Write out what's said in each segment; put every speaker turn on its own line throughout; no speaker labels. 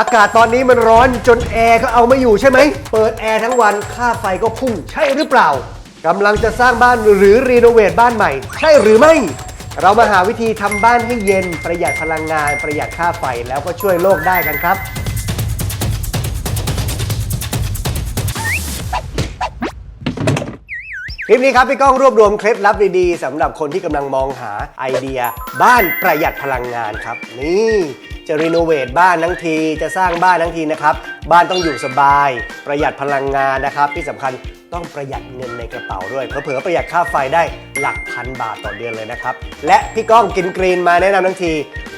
อากาศตอนนี้มันร้อนจนแอร์ก็เอาไม่อยู่ใช่ไหม เปิดแอร์ทั้งวันค่าไฟก็พุ่งใช่หรือเปล่ากำลังจะสร้างบ้านหรือรีโนเวทบ้านใหม่ ใช่หรือไม่ เรามาหาวิธีทำบ้านให้เย็นประหยัดพลังงานประหยัดค่าไฟแล้วก็ช่วยโลกได้กันครับ คลิปนี้ครับพี่ก้องรวบรวมเคล็ดลับดีๆสำหรับคนที่กำลังมองหาไอเดีย บ้านประหยัดพลังงานครับ นี่ จะรีโนเวทบ้านทั้งที จะสร้างบ้านทั้งทีนะครับ บ้านต้องอยู่สบาย ประหยัดพลังงานนะครับ ที่สำคัญต้องประหยัดเงินในกระเป๋าด้วย เผลอๆประหยัดค่าไฟได้หลักพันบาทต่อเดือนเลยนะครับ และพี่ก้องกินกรีนมาแนะนำทั้งที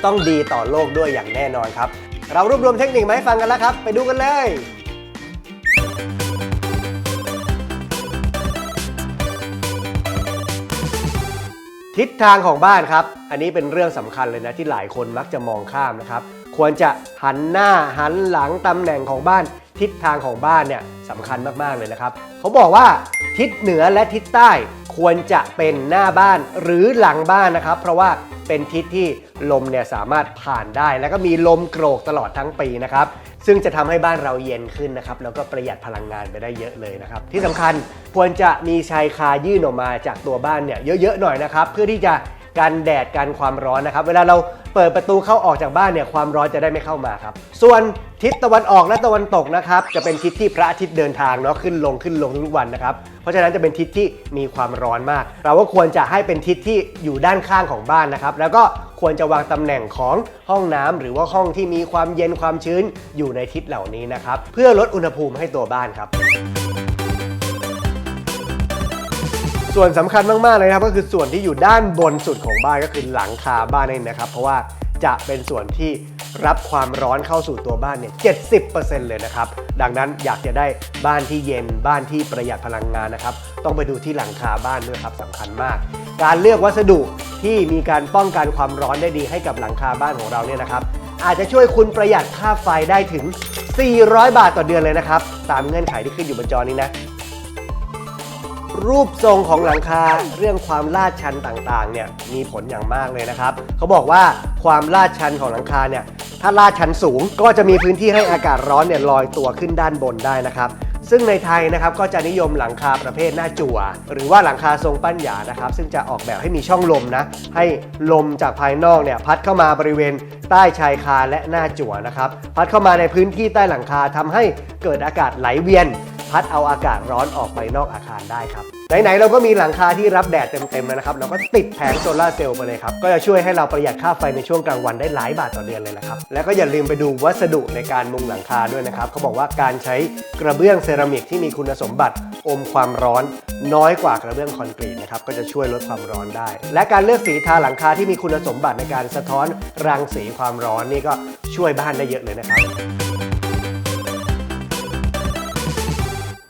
ต้องดีต่อโลกด้วยอย่างแน่นอนครับ เรารวบรวมเทคนิคมาให้ฟังกันแล้วครับ ไปดูกันเลย ทิศทางของบ้านครับ อันนี้เป็นเรื่องสำคัญเลยนะที่หลายคนมักจะมองข้ามนะครับ ควรจะหันหน้าหันหลังตำแหน่งของบ้าน ทิศทางของบ้านเนี่ยสำคัญมากๆเลยนะครับเขาบอกว่าทิศเหนือและทิศใต้ควรจะเป็นหน้าบ้านหรือหลังบ้านนะครับ เพราะว่าเป็นทิศที่ลมเนี่ยสามารถผ่านได้ แล้วก็มีลมโกรกตลอดทั้งปีนะครับ ซึ่งจะทำให้บ้านเราเย็นขึ้นนะครับ แล้วก็ประหยัดพลังงานไปได้เยอะเลยนะครับ ที่สำคัญควรจะมีชายคายื่นออกมาจากตัวบ้านเนี่ยเยอะๆหน่อยนะครับ เพื่อที่จะ กันแดดกันความร้อนนะครับ เวลาเราเปิดประตูเข้าออกจากบ้านเนี่ยความร้อนจะได้ไม่เข้ามาครับ ส่วนทิศตะวันออกและตะวันตกนะครับ จะเป็นทิศที่พระอาทิตย์เดินทางเนาะขึ้นลงขึ้นลงทุกวันนะครับ เพราะฉะนั้นจะเป็นทิศที่มีความร้อนมาก เราก็ควรจะให้เป็นทิศที่อยู่ด้านข้างของบ้านนะครับ แล้วก็ควรจะวางตำแหน่งของห้องน้ำหรือว่าห้องที่มีความเย็นความชื้นอยู่ในทิศเหล่านี้นะครับ เพื่อลดอุณหภูมิให้ตัวบ้านครับ ส่วนสำคัญมากๆเลยนะครับก็คือส่วนที่อยู่ด้านบนสุดของบ้านก็คือหลังคาบ้านนั่นเองนะครับ เพราะว่าจะเป็นส่วนที่รับความร้อนเข้าสู่ตัวบ้านเนี่ย 70%เลยนะครับ ดังนั้นอยากจะได้บ้านที่เย็นบ้านที่ประหยัดพลังงานนะครับ ต้องไปดูที่หลังคาบ้านด้วยครับสำคัญมาก การเลือกวัสดุที่มีการป้องกันความร้อนได้ดีให้กับหลังคาบ้านของเราเนี่ยนะครับ อาจจะช่วยคุณประหยัดค่าไฟได้ถึง 400 บาทต่อเดือนเลยนะครับ ตามเงื่อนไขที่ขึ้นอยู่บนจอนี้นะ รูปทรงของหลังคาเรื่องความลาดชันต่างๆเนี่ยมีผลอย่างมากเลยนะครับ เขาบอกว่าความลาดชันของหลังคาเนี่ยถ้าลาดชันสูงก็จะมีพื้นที่ให้อากาศร้อนเนี่ยลอยตัวขึ้นด้านบนได้นะครับ ซึ่งในไทยนะครับก็จะนิยมหลังคาประเภทหน้าจั่ว หรือว่าหลังคาทรงปั้นหยานะครับ ซึ่งจะออกแบบให้มีช่องลมนะ ให้ลมจากภายนอกเนี่ยพัดเข้ามาบริเวณใต้ชายคาและหน้าจั่วนะครับ พัดเข้ามาในพื้นที่ใต้หลังคาทำให้เกิดอากาศไหลเวียน พัดเอาอากาศร้อนออกไปนอกอาคารได้ครับ ไหนๆเราก็มีหลังคาที่รับแดดเต็มๆแล้วนะครับ เราก็ติดแผงโซลาร์เซลล์ไปเลยครับ ก็จะช่วยให้เราประหยัดค่าไฟในช่วงกลางวันได้หลายบาทต่อเดือนเลยนะครับ แล้วก็อย่าลืมไปดูวัสดุในการมุงหลังคาด้วยนะครับเขาบอกว่าการใช้กระเบื้องเซรามิกที่มีคุณสมบัติอมความร้อน น้อยกว่ากระเบื้องคอนกรีตนะครับก็จะช่วยลดความร้อนได้ และการเลือกสีทาหลังคาที่มีคุณสมบัติในการสะท้อนรังสีความร้อนนี่ก็ช่วยบ้านได้เยอะเลยนะครับ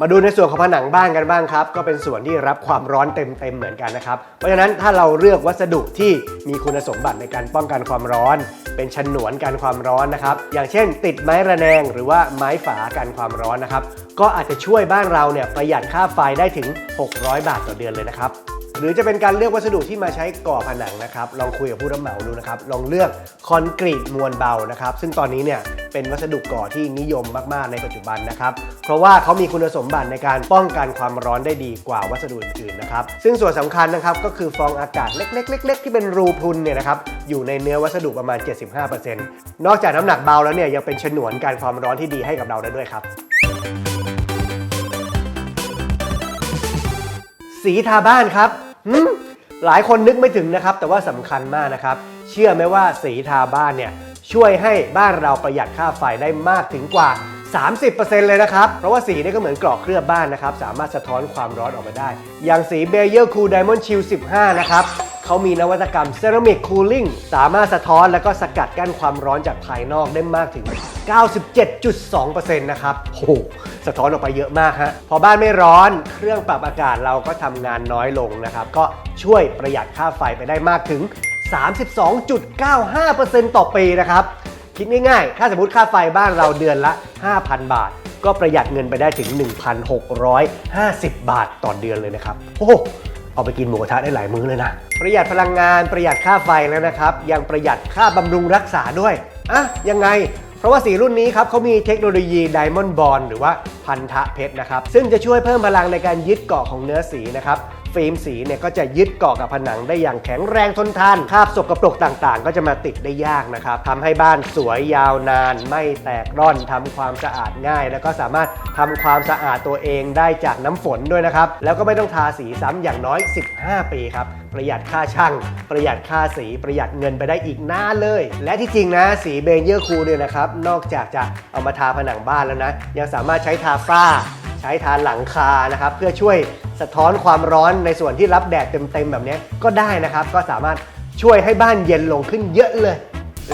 มาดูในส่วนของผนังบ้านกันบ้างครับ ก็เป็นส่วนที่รับความร้อนเต็มๆเหมือนกันนะครับ เพราะฉะนั้นถ้าเราเลือกวัสดุที่มีคุณสมบัติในการป้องกันความร้อน เป็นฉนวนกันความร้อนนะครับ อย่างเช่น ติดไม้ระแนงหรือว่าไม้ฝากันความร้อนนะครับ ก็อาจจะช่วยบ้านเราเนี่ยประหยัดค่าไฟได้ถึง 600 บาทต่อเดือนเลยนะครับ หรือจะเป็นการเลือกวัสดุที่มาใช้ก่อผนังนะครับ ลองคุยกับผู้รับเหมาดูนะครับ ลองเลือกคอนกรีตมวลเบานะครับ ซึ่งตอนนี้เนี่ยเป็นวัสดุก่อที่นิยมมาก ๆ ในปัจจุบันนะครับ เพราะว่าเขามีคุณสมบัติในการป้องกันความร้อนได้ดีกว่าวัสดุอื่นๆนะครับ ซึ่งส่วนสำคัญนะครับก็คือฟองอากาศเล็กๆๆ ที่เป็นรูพุนเนี่ยนะครับอยู่ในเนื้อวัสดุประมาณ 75%นอกจากน้ำหนักเบาแล้วเนี่ยยังเป็นฉนวนการความร้อนที่ดีให้กับเราได้ด้วยครับสีทาบ้านครับ หืมหลายคนนึกไม่ถึงนะครับ แต่ว่าสำคัญมากนะครับ เชื่อไหมว่าสีทาบ้านเนี่ยช่วยให้บ้านเราประหยัดค่าไฟได้มากถึงกว่า 30%เลยนะครับ เพราะว่าสีนี่ก็เหมือนกรอกเคลือบบ้านนะครับ สามารถสะท้อนความร้อนออกมาได้ อย่างสีเบเยอร์คูลไดมอนด์ชิล15 นะครับ เขามีนวัตกรรมเซรามิกคูลิ่งสามารถสะท้อนแล้วก็สกัดกั้นความร้อนจากภายนอกได้มากถึง 97.2%นะครับโอ้โหสะท้อนออกไปเยอะมากฮะ พอบ้านไม่ร้อนเครื่องปรับอากาศเราก็ทำงานน้อยลงนะครับ ก็ช่วยประหยัดค่าไฟไปได้มากถึง 32.95%ต่อปีนะครับ คิดง่ายๆ ถ้าสมมติค่าไฟบ้านเราเดือนละ 5,000 บาท ก็ประหยัดเงินไปได้ถึง 1,650 บาทต่อเดือนเลยนะครับ โอ้โห เอาไปกินหมูกระทะได้หลายมื้อเลยนะ ประหยัดพลังงานประหยัดค่าไฟแล้วนะครับ ยังประหยัดค่าบำรุงรักษาด้วยอะยังไง เพราะว่าสีรุ่นนี้ครับเขามีเทคโนโลยี Diamond Bond หรือว่าพันธะเพชรนะครับ ซึ่งจะช่วยเพิ่มพลังในการยึดเกาะของเนื้อสีนะครับ ฟิล์มสีเนี่ยก็จะยึดเกาะกับผนังได้อย่างแข็งแรงทนทานคราบสกปรกต่างๆ ก็จะมาติดได้ยากนะครับทำให้บ้านสวยยาวนาน ไม่แตกร่อนทำความสะอาดง่าย แล้วก็สามารถทำความสะอาดตัวเองได้จากน้ำฝนด้วยนะครับแล้วก็ไม่ต้องทาสีซ้ำอย่างน้อย 15 ปีครับประหยัดค่าช่าง ประหยัดค่าสีประหยัดเงินไปได้อีกนาเลย และที่จริงนะสีเบนเยอร์คูเนี่ยนะครับนอกจากจะเอามาทาผนังบ้านแล้วนะยังสามารถใช้ทาฝ้า ช้ทานหลังคานะครับ เพื่อช่วยสะท้อนความร้อนในส่วนที่รับแดดเต็มๆแบบนี้ก็ได้นะครับ ก็สามารถช่วยให้บ้านเย็นลงขึ้นเยอะเลย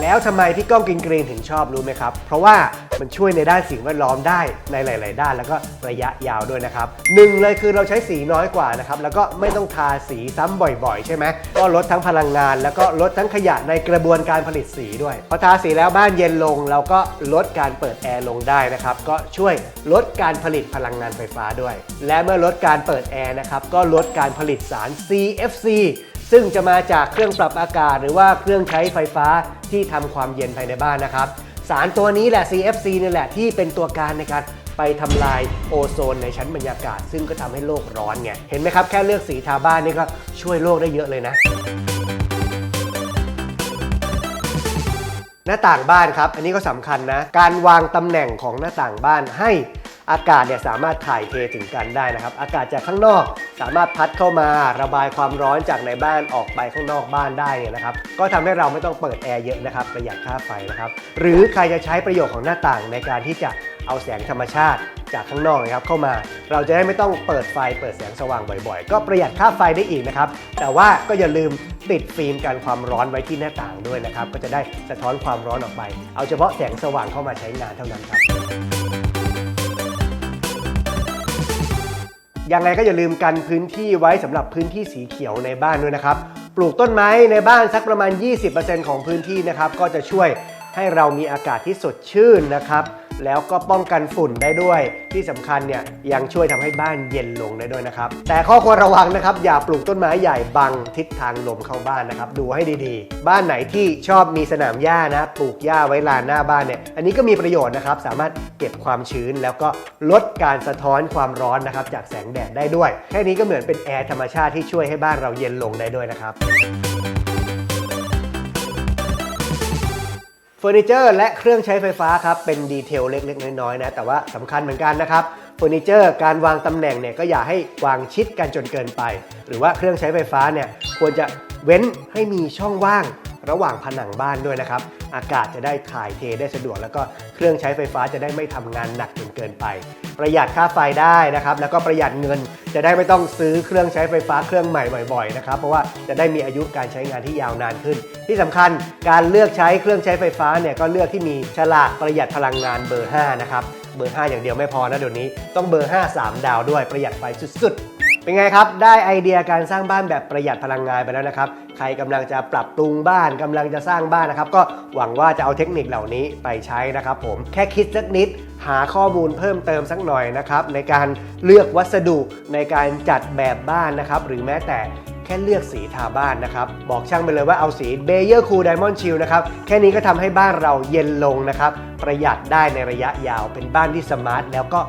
แล้วทำไมพี่ก้องกินกรีนถึงชอบรู้ไหมครับ เพราะว่ามันช่วยในด้านสิ่งแวดล้อมได้ในหลาย ๆ ด้านแล้วก็ระยะยาวด้วยนะครับหนึ่งเลยคือเราใช้สีน้อยกว่านะครับแล้วก็ไม่ต้องทาสีซ้ำบ่อย ๆ ใช่ไหมก็ลดทั้งพลังงาน แล้วก็ลดทั้งขยะในกระบวนการผลิตสีด้วยพอทาสีแล้วบ้านเย็นลง เราก็ลดการเปิดแอร์ลงได้นะครับก็ช่วยลดการผลิตพลังงานไฟฟ้าด้วย และเมื่อลดการเปิดแอร์นะครับก็ลดการผลิตสาร CFC ซึ่งจะมาจากเครื่องปรับอากาศ หรือว่าเครื่องใช้ไฟฟ้าที่ทำความเย็นภายในบ้านนะครับ สารตัวนี้แหละ CFC นี่แหละที่เป็นตัวการในการไปทำลายโอโซนในชั้นบรรยากาศ ซึ่งก็ทำให้โลกร้อนไง เห็นไหมครับ แค่เลือกสีทาบ้านนี่ก็ช่วยโลกได้เยอะเลยนะ หน้าต่างบ้านครับ อันนี้ก็สำคัญนะ การวางตำแหน่งของหน้าต่างบ้านให้ อากาศเนี่ยสามารถถ่ายเทถึงกันได้นะครับ อากาศจากข้างนอกสามารถพัดเข้ามาระบายความร้อนจากในบ้านออกไปข้างนอกบ้านได้เนี่ยนะครับ ก็ทำให้เราไม่ต้องเปิดแอร์เยอะนะครับประหยัดค่าไฟนะครับ หรือใครจะใช้ประโยชน์ของหน้าต่างในการที่จะเอาแสงธรรมชาติจากข้างนอกนะครับเข้ามาเราจะได้ไม่ต้องเปิดไฟเปิดแสงสว่างบ่อยๆ ก็ประหยัดค่าไฟได้อีกนะครับ แต่ว่าก็อย่าลืมติดฟิล์มกันความร้อนไว้ที่หน้าต่างด้วยนะครับ ก็จะได้สะท้อนความร้อนออกไป เอาเฉพาะแสงสว่างเข้ามาใช้งานเท่านั้นครับ ยังไงก็อย่าลืมกันพื้นที่ไว้สำหรับพื้นที่สีเขียวในบ้านด้วยนะครับ ปลูกต้นไม้ในบ้านสักประมาณ 20%ของพื้นที่นะครับ ก็จะช่วยให้เรามีอากาศที่สดชื่นนะครับ แล้วก็ป้องกันฝุ่นได้ด้วย ที่สำคัญเนี่ยยังช่วยทำให้บ้านเย็นลงได้ด้วยนะครับ แต่ข้อควรระวังนะครับ อย่าปลูกต้นไม้ใหญ่บังทิศทางลมเข้าบ้านนะครับ ดูให้ดีๆ บ้านไหนที่ชอบมีสนามหญ้านะปลูกหญ้าไว้ลานหน้าบ้านเนี่ยอันนี้ก็มีประโยชน์นะครับ สามารถเก็บความชื้นแล้วก็ลดการสะท้อนความร้อนนะครับจากแสงแดดได้ด้วย แค่นี้ก็เหมือนเป็นแอร์ธรรมชาติที่ช่วยให้บ้านเราเย็นลงได้ด้วยนะครับ เฟอร์นิเจอร์และเครื่องใช้ไฟฟ้าครับเป็นดีเทลเล็กๆ น้อยๆนะแต่ว่าสำคัญเหมือนกันนะครับเฟอร์นิเจอร์การวางตำแหน่งเนี่ยก็อย่าให้วางชิดกันจนเกินไป หรือว่าเครื่องใช้ไฟฟ้าเนี่ยควรจะเว้นให้มีช่องว่างระหว่างผนังบ้านด้วยนะครับ อากาศจะได้ถ่ายเทได้สะดวก แล้วก็เครื่องใช้ไฟฟ้าจะได้ไม่ทำงานหนักจนเกินไป ประหยัดค่าไฟได้นะครับ แล้วก็ประหยัดเงินจะได้ไม่ต้องซื้อเครื่องใช้ไฟฟ้าเครื่องใหม่บ่อยๆนะครับเพราะว่าจะได้มีอายุการใช้งานที่ยาวนานขึ้น ที่สำคัญการเลือกใช้เครื่องใช้ไฟฟ้าเนี่ยก็เลือกที่มีฉลากประหยัดพลังงานเบอร์ 5 นะครับเบอร์ 5 อย่างเดียวไม่พอนะเดี๋ยวนี้ต้องเบอร์ 5 3 ดาวด้วยประหยัดไฟสุดๆ เป็นไงครับ ได้ไอเดียการสร้างบ้านแบบประหยัดพลังงานไปแล้วนะครับ ใครกำลังจะปรับปรุงบ้านกำลังจะสร้างบ้านนะครับ ก็หวังว่าจะเอาเทคนิคเหล่านี้ไปใช้นะครับ ผมแค่คิดสักนิดหาข้อมูลเพิ่มเติมสักหน่อยนะครับในการเลือกวัสดุในการจัดแบบบ้านนะครับ หรือแม้แต่แค่เลือกสีทาบ้านนะครับ บอกช่างไปเลยว่าเอาสี b a y e r Cool Diamond Chill นะครับ แค่นี้ก็ทำให้บ้านเราเย็นลงนะครับ ประหยัดได้ในระยะยาวเป็นบ้านที่สมาร์ทแล้วก็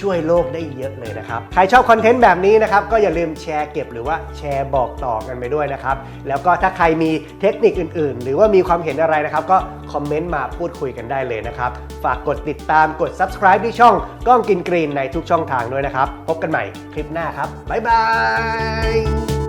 ช่วยโลกได้เยอะเลยนะครับ ใครชอบคอนเทนต์แบบนี้นะครับ ก็อย่าลืมแชร์เก็บหรือว่าแชร์บอกต่อกันไปด้วยนะครับ แล้วก็ถ้าใครมีเทคนิคอื่น ๆ หรือว่ามีความเห็นอะไรนะครับ ก็คอมเมนต์มาพูดคุยกันได้เลยนะครับ ฝากกดติดตามกด subscribe ที่ช่องก้องกินกรีนในทุกช่องทางด้วยนะครับ พบกันใหม่คลิปหน้าครับบ๊ายบาย